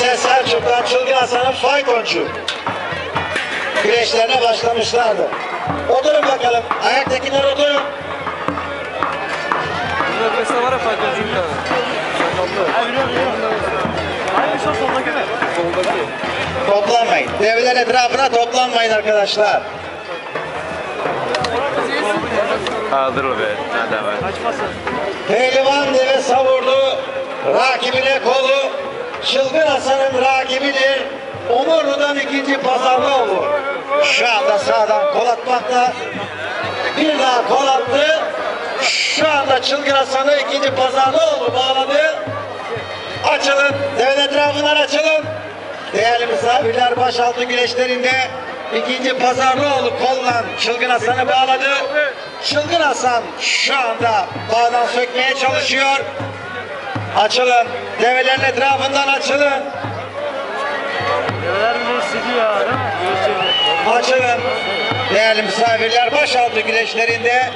ise Selçuk'tan Çılgın Hasan'ın faytoncu. Güreşlerine başlamışlardı. Oturun bakalım. Ayaktakiler oturun. Mesela var ya bir tane. Hangisi o soldaki mi? Soldaki. Toplanmayın. Develerin etrafına toplanmayın arkadaşlar. Kaldır o be. Hadi. Kaçmasın. Pehlivan deve savurdu. Rakibine kolu. Çılgın Hasan'ın rakibidir. Omurlu'dan ikinci Pazarlıoğlu. Şu anda sağdan kol atmakta. Bir daha kol attı. Şu anda Çılgın Hasan'ı ikinci Pazarlıoğlu bağladı. Açılın. Deve etrafından açılın. Değerli misafirler başaltı güreşlerinde ikinci Pazarlıoğlu kolla Çılgın Hasan'ı bağladı. Çılgın Hasan şu anda bağdan sökmeye çalışıyor. Açılın. Develerin etrafından açılın. Develer bile hissediyor ya değil mi? Güreşçileri. Açılın. Değerli misafirler başaltı güreşlerinde